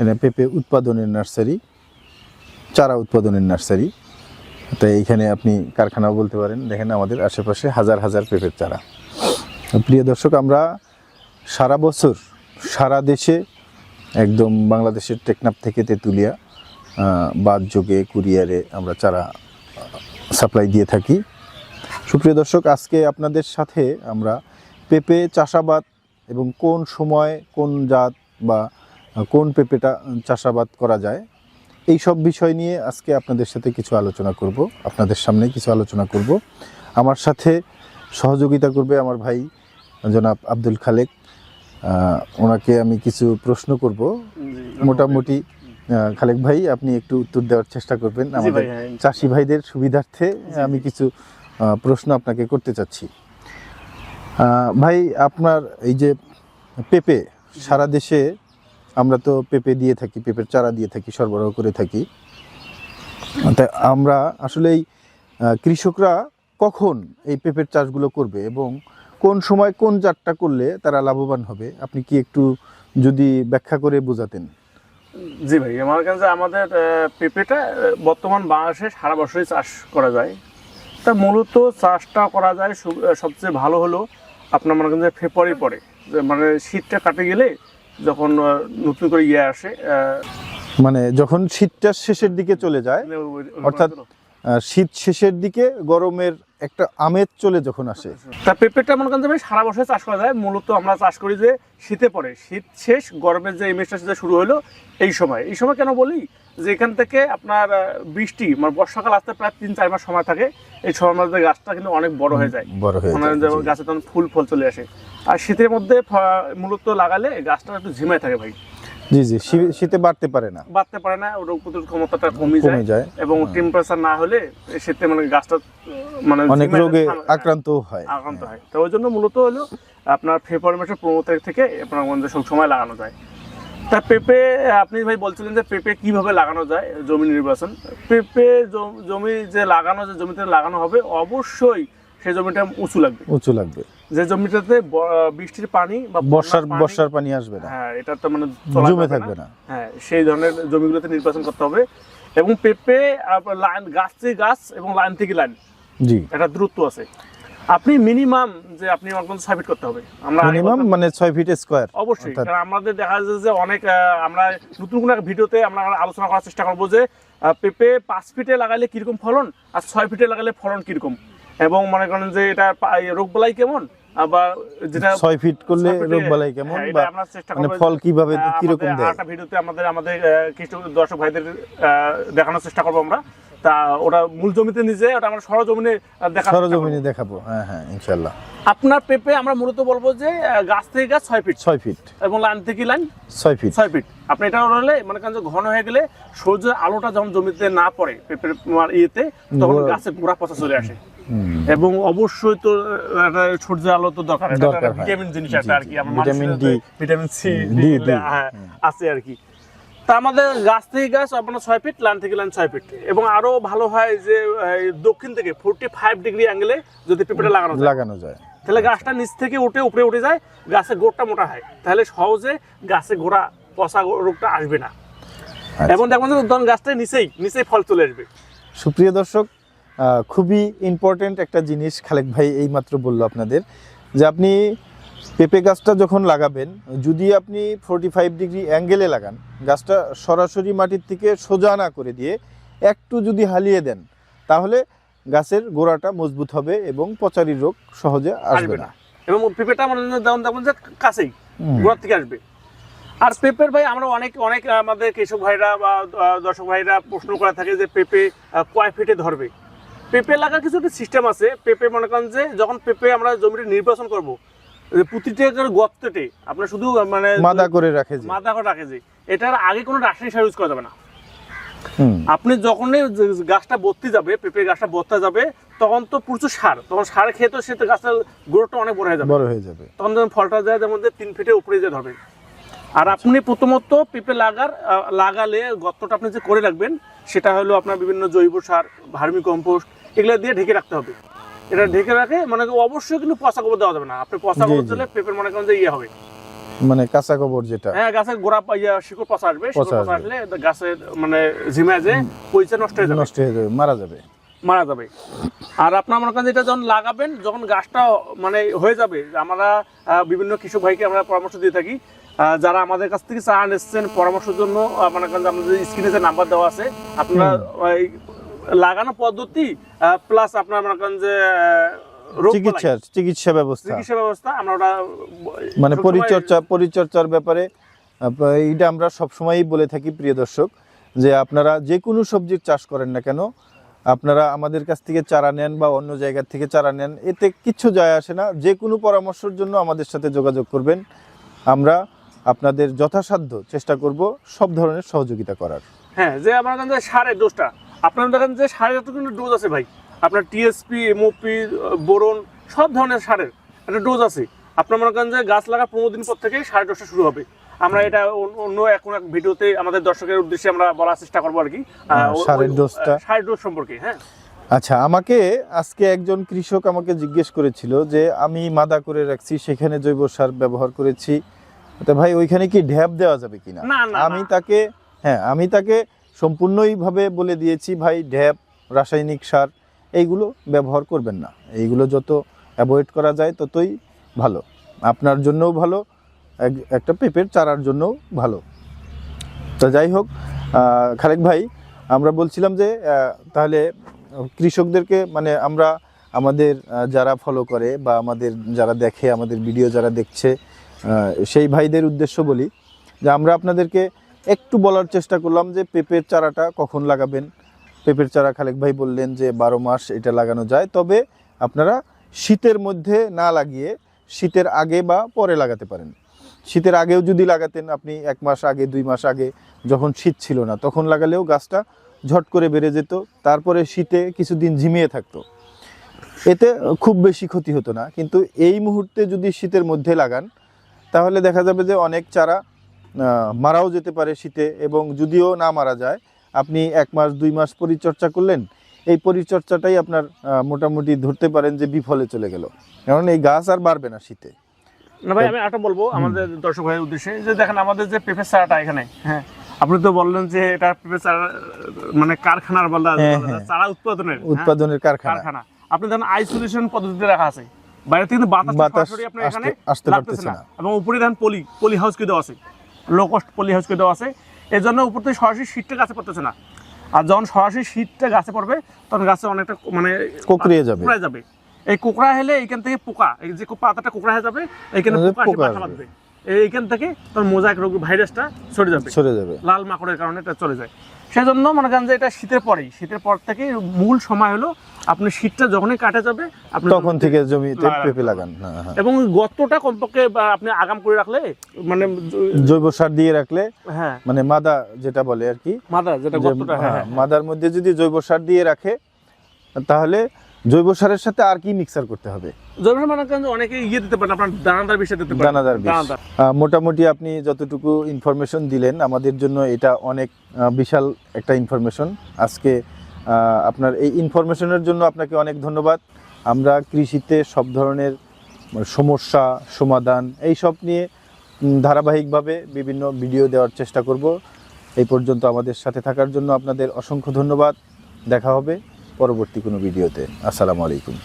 এটা পেঁপে উৎপাদনের নার্সারি, চারা উৎপাদনের নার্সারি। তাই এইখানে আপনি কারখানাও বলতে পারেন, দেখেন আমাদের আশেপাশে হাজার হাজার পেঁপের চারা। প্রিয় দর্শক, আমরা সারা বছর, সারা দেশে, একদম বাংলাদেশের টেকনাপ থেকে তেঁতুলিয়া বাদ যোগে কুরিয়ারে আমরা চারা সাপ্লাই দিয়ে থাকি। সুপ্রিয় দর্শক, আজকে আপনাদের সাথে আমরা পেঁপে চাষাবাদ এবং কোন সময় কোন জাত বা কোন পেঁপেটা চাষাবাদ করা যায় এই সব বিষয় নিয়ে আজকে আপনাদের সাথে কিছু আলোচনা করব আপনাদের সামনে কিছু আলোচনা করব। আমার সাথে সহযোগিতা করবে আমার ভাই জনাব আব্দুল খালেক। ওনাকে আমি কিছু প্রশ্ন করব। মোটামুটি খালেক ভাই আপনি একটু উত্তর দেওয়ার চেষ্টা করবেন। আমাদের হ্যাঁ। চাষি ভাইদের সুবিধার্থে আমি কিছু প্রশ্ন আপনাকে করতে চাচ্ছি। ভাই আপনার এই যে পেঁপে সারা দেশে আমরা তো পেঁপে দিয়ে থাকি পেঁপের চারা দিয়ে থাকি সরবরাহ করে থাকি। তা আমরা আসলে এই আহ, কৃষকরা কখন এই পেঁপের চাষগুলো করবে এবং কোন সময় কোন জাতটা করলে তারা লাভবান হবে? আপনি কি একটু যদি ব্যাখ্যা করে বোঝাতেন। জি ভাই আমার কাছে আমাদের পেঁপেটা বর্তমান বাংলাদেশে সারা বছরই চাষ করা যায়। তা মূলত চাষটা করা যায় সবচেয়ে ভালো হলো আপনার মনে করেন ফেব্রুয়ারি পরে। মানে শীতটা কাটে গেলে যখন নতুন করে ইয়ে আসে মানে যখন শীতটা শেষের দিকে চলে যায় অর্থাৎ শীত শেষের দিকে গরমের একটা আমেজ চলে যখন আসে। তা পেঁপেটা মনে করেন সারা বছর চাষ করা যায়। মূলত আমরা চাষ করি যে শীতে পরে শীত শেষ গরমের যে ইমেজটা সেটা শুরু হলো এই সময়। এই সময় কেন বলি? যে এখান থেকে আপনার বৃষ্টি মানে বর্ষাকাল আসতে প্রায় তিন চার মাস সময় থাকে। এই সময় মধ্যে গাছটা কিন্তু অনেক বড় হয়ে যায়। বড় হয়ে মানে গাছে তখন ফুল ফল চলে আসে। আর শীতের মধ্যে মূলত লাগালে গাছটা একটু ঝিমায় থাকে ভাই। জি জি শীতে বাড়তে পারে না। বাড়তে পারে না রোগ প্রতিরোধ ক্ষমতাটা কমে যায়। এবং টেম্পারেচার না হলে শীতে মানে গাছটা মানে অনেক রোগে আক্রান্ত হয়। আক্রান্ত হয়। তো ওই জন্য মূলত হলো আপনার ফেব্রুয়ারি মাসের পনেরো তারিখ থেকে আপনার মধ্যে সব সময় লাগানো যায়। তা পেঁপে আপনি ভাই বলছিলেন যে পেঁপে কীভাবে লাগানো যায় জমি নির্বাচন। পেঁপে জমি যে লাগানো যে জমিতে লাগানো হবে অবশ্যই সেই জমিটা উঁচু লাগবে। উঁচু লাগবে। যে জমিটাতে বৃষ্টির পানি বা বর্ষার বর্ষার পানি আসবে না। হ্যাঁ এটা তো মানে জমে থাকবে না। হ্যাঁ সেই ধরনের জমিগুলোতে নির্বাচন করতে হবে এবং পেঁপে লাইন গাছ থেকে গাছ এবং লাইন থেকে লাইন। জি। একটা দূরত্ব আছে। আপনি মিনিমাম যে আপনি আমার কিন্তু সাবমিট করতে হবে। আমরা মিনিমাম মানে ছয় ফিট স্কোয়ার অবশ্যই কারণ আমাদের দেখা যাচ্ছে যে অনেক আমরা নতুন কোনো ভিডিওতে আমরা আলোচনা করার চেষ্টা করব যে পেঁপে পাঁচ ফিটে লাগালে কীরকম ফলন আর ছয় ফিটে লাগালে ফলন কীরকম? এবং মনে করেন যে এটা রোগ বালাই কেমন? আবার যেটা ছয় ফিট করলে রোগ বালাই কেমন? হ্যাঁ, বা চেষ্টা মানে করব ফল কীভাবে আমাদের দেয়? আরেকটা ভিডিওতে আমাদের আমাদের আহ, কিছু দর্শক ভাইদের আহ, দেখানোর চেষ্টা করব আমরা। তা ওটা মূল জমিতে নিজে ওটা আমরা সরজমিনে করব। সরজমিনে দেখাবো। হ্যাঁ হ্যাঁ ইনশাল্লাহ। আপনার পেঁপে আমরা মূলত বলব যে গাছ থেকে গাছ ছয় ফিট। ছয় ফিট। এবং লাইন থেকে লাইন ছয় ফিট। ছয় ফিট। আপনি এটা হলে মনে করেন যে ঘন হয়ে গেলে সূর্যের আলোটা যখন জমিতে না পড়ে পেঁপের ইয়েতে তখন গাছে গোড়া পচা চলে আসে। এবং অবশ্যই তো একটা সূর্যের আলো তো দরকার। ভিটামিন জিনিস আছে আর কি। Vitamin D. Vitamin C. আছে আর কি। তা আমাদের গাছ থেকে গাছ আপনার ছয় ফিট লাইন থেকে লাইন ছয় ফিট এবং আরও ভালো হয় যে দক্ষিণ থেকে ফোরটি ফাইভ ডিগ্রি অ্যাঙ্গেলে যদি পেঁপেটা লাগানো লাগানো যায়। তাহলে গাছটা নিচ থেকে উঠে উপরে উঠে যায় গাছের গোড়টা মোটা হয়। তাহলে সহজে গাছে গোড়া পচা রোগটা আসবে না। আচ্ছা। এবং দেখবেন যে ধরুন গাছটা নিচেই নিচেই ফল চলে আসবে। সুপ্রিয় দর্শক খুবই ইম্পর্টেন্ট একটা জিনিস খালেক ভাই এইমাত্র বলল আপনাদের যে আপনি পেঁপে গাছটা যখন লাগাবেন যদি আপনি ফোরটি ফাইভ ডিগ্রি অ্যাঙ্গেলে লাগান গাছটা সরাসরি মাটির থেকে সোজা না করে দিয়ে একটু যদি হালিয়ে দেন তাহলে গাছের গোড়াটা মজবুত হবে এবং পচারি রোগ সহজে আসবে না। এবং পেঁপেটা মানে যেমন দেখুন যে কাছেই গোড়ার থেকে আসবে। আর পেঁপের ভাই আমরা অনেক অনেক আমাদের কৃষক ভাইরা বা দর্শক ভাইরা প্রশ্ন করে থাকে যে পেঁপে কয় ফিটে ধরবে? পেঁপে লাগার কিছু একটা সিস্টেম আছে। পেঁপে মনে করেন যে যখন পেঁপে আমরা জমিটা নির্বাচন করব প্রতিটা গর্তটে আপনার শুধু মানে মাদা করে রাখে যে। মাথা করে রাখে যে এটার আগে কোনো রাসায়নিক সার ইউজ করা যাবে না। আপনি যখনই গাছটা বর্তি যাবে পেঁপে গাছটা বর্তা যাবে তখন তো প্রচুর সার তখন সার খেয়ে তো সে তো গাছটার গ্রোথটা অনেক বড় হয়ে যাবে। বড় হয়ে যাবে। তখন যখন ফলটা যায় যেমন তিন ফিটের উপরে যে ধরবে। আর আপনি প্রথমত পেঁপে লাগার লাগালে গর্তটা আপনি যে করে রাখবেন সেটা হলো আপনার বিভিন্ন জৈব সার ভার্মি কম্পোস্ট এগুলো দিয়ে ঢেকে রাখতে হবে। এটা ঢেকে রাখে মানে অবশ্যই কিন্তু পচা গোবর দেওয়া যাবে না। আপনি পচা গোবর দিলে পেঁপের মনে করেন যে ইয়ে হবে। মানে কাঁচা গোবর যেটা। হ্যাঁ গাছের গোড়া ইয়া, শিকড় পচা আসবে শিকড় পচা আসলে গাছের মানে ঝিমে যে পয়সা নষ্ট হয়ে যাবে। নষ্ট হয়ে যাবে মারা যাবে। মারা যাবে। আর আপনার মনে করেন যে এটা যখন লাগাবেন যখন গাছটা মানে হয়ে যাবে আমরা বিভিন্ন কৃষক ভাইকে আমরা পরামর্শ দিয়ে থাকি। যারা আমাদের কাছ থেকে চা এসছেন পরামর্শের জন্য মনে করেন আমাদের স্ক্রিনে যে নাম্বার দেওয়া আছে আপনারা লাগানো পদ্ধতি প্লাস আপনার মনে করেন যে চিকিৎসা চিকিৎসা ব্যবস্থা। চিকিৎসা ব্যবস্থা আমরা ওটা মানে পরিচর্যা পরিচর্যার ব্যাপারে এইটা আমরা সবসময়ই বলে থাকি প্রিয় দর্শক যে আপনারা যে কোনো সবজির চাষ করেন না কেন আপনারা আমাদের কাছ থেকে চারা নেন বা অন্য জায়গা থেকে চারা নেন এতে কিচ্ছু যায় আসে না। যে কোনো পরামর্শের জন্য আমাদের সাথে যোগাযোগ করবেন। আমরা আপনাদের যথাসাধ্য চেষ্টা করব সব ধরনের সহযোগিতা করার। হ্যাঁ যে আমার সারের ডোজটা আপনার দেখেন যে সারের তো কিন্তু ডোজ আছে ভাই। আপনার টিএসপি এমওপি বোরন সব ধরনের সারের একটা ডোজ আছে। আপনার মনে করেন যে গাছ লাগা পনেরো দিন পর থেকে সাড়ে ডোজটা শুরু হবে। আমরা এটা অন্য- এখন এক ভিডিওতে আমাদের দর্শকের উদ্দেশ্যে আমরা বলার চেষ্টা করব আর কি। হ্যাঁ, সারের ডোজটা। সারের ডোজ সম্পর্কে হ্যাঁ। আচ্ছা আমাকে আজকে একজন কৃষক আমাকে জিজ্ঞেস করেছিল যে আমি মাদা করে রাখছি সেখানে জৈব সার ব্যবহার করেছি। তো ভাই ওইখানে কি ঢ্যাপ দেওয়া যাবে কিনা? আমি তাকে হ্যাঁ আমি তাকে সম্পূর্ণইভাবে বলে দিয়েছি, ভাই ঢ্যাপ রাসায়নিক সার, এইগুলো ব্যবহার করবেন না। এইগুলো যত অ্যাভয়েড করা যায় ততই ভালো। আপনার জন্যও ভালো, এক- একটা পেঁপের চারার জন্যও ভালো। তো যাই হোক খালেক ভাই, আমরা বলছিলাম যে তাহলে কৃষকদেরকে মানে আমরা, আমাদের যারা ফলো করে বা আমাদের যারা দেখে, আমাদের ভিডিও যারা দেখছে সেই ভাইদের উদ্দেশ্য বলি যে, আমরা আপনাদেরকে একটু বলার চেষ্টা করলাম যে পেঁপের চারাটা কখন লাগাবেন। পেঁপের চারা খালেক ভাই বললেন যে বারো মাস এটা লাগানো যায়, তবে আপনারা শীতের মধ্যে না লাগিয়ে শীতের আগে বা পরে লাগাতে পারেন। শীতের আগেও যদি লাগাতেন আপনি এক মাস আগে, দুই মাস আগে যখন শীত ছিল না, তখন লাগালেও গাছটা ঝট করে বেড়ে যেত, তারপরে শীতে কিছুদিন ঝিমিয়ে থাকতো। এতে খুব বেশি ক্ষতি হতো না, কিন্তু এই মুহূর্তে যদি শীতের মধ্যে লাগান, তাহলে দেখা যাবে যে অনেক চারা মারাও যেতে পারে শীতে এবং যদিও না মারা যায় আপনি এক মাস দুই মাস পরিচর্যা করলেন এই পরিচর্যাটাই আপনার মোটামুটি ধরতে পারেন যে বিফলে চলে গেল কারণ এই গাছ আর বাড়বে না শীতে না ভাই আমি একটা বলব আমাদের দর্শক ভাইয়ের উদ্দেশ্যে যে দেখেন আমাদের যে পেঁপে চারাটা এখানে হ্যাঁ আপনি তো বললেন যে এটা পেঁপে চারা মানে কারখানার বলা হ্যাঁ, হ্যাঁ। চারা উৎপাদনের হ্যাঁ? উৎপাদনের কারখানা আপনি দেখেন আইসোলেশন পদ্ধতিতে রাখা আছে বাইরে থেকে কিন্তু বাতাস বাতাস সরাসরি আপনার আসতে- এখানে আসতে পারতেছে না না। এবং উপরে দেখেন পলি পলি হাউস কে দেওয়া আছে লো কস্ট পলি হাউস করে দেওয়া আছে। এর জন্য উপর থেকে সরাসরি শীতটা গাছে পড়তেছে না। আর যখন সরাসরি শীতটা গাছে পড়বে তখন গাছে অনেকটা মানে কোকড়িয়ে যাবে। কোকড়ায় যাবে। এই কোকড়া হলে এইখান থেকে পোকা এই যে পাতাটা কোকড়া হয়ে যাবে এইখানে মানে পোকা বাঁধবে। এইখান থেকে তোর মোজাইক রোগ ভাইরাসটা সরে যাবে। সরে যাবে। লাল মাকড়ের কারণে এটা চলে যায়। সেজন্য মনে করেন যে এটা শীতের পরেই শীতের পর থেকে মূল সময় হলো আপনি শীতটা যখনই কাটা যাবে আপনি তখন থেকে জমিতে। পেঁপে লাগান হ্যাঁ, হ্যাঁ। এবং গর্তটা কমপক্ষে আপনি আগাম করে রাখলে মানে জৈব সার দিয়ে রাখলে হ্যাঁ মানে মাদা যেটা বলে আর কি মাদা যেটা গর্তটা হ্যাঁ হ্যাঁ, মাদার মধ্যে যদি জৈব সার দিয়ে রাখে তাহলে জৈব সারের সাথে আর কি মিক্সার করতে হবে? জৈব সার মনে অনেকে ইয়ে দিতে পারেন আপনার দানাদার বিষয় দিতে পারেন দানাদার মোটামুটি আপনি যতটুকু ইনফরমেশন দিলেন আমাদের জন্য এটা অনেক বিশাল একটা ইনফরমেশন আজকে আপনার এই ইনফরমেশনের জন্য আপনাকে অনেক ধন্যবাদ। আমরা কৃষিতে সব ধরনের সমস্যা সমাধান এই সব নিয়ে ধারাবাহিকভাবে বিভিন্ন ভিডিও দেওয়ার চেষ্টা করব। এই পর্যন্ত আমাদের সাথে থাকার জন্য আপনাদের অসংখ্য ধন্যবাদ। দেখা হবে। পরবর্তী কোনো ভিডিওতে। আসসালামু আলাইকুম।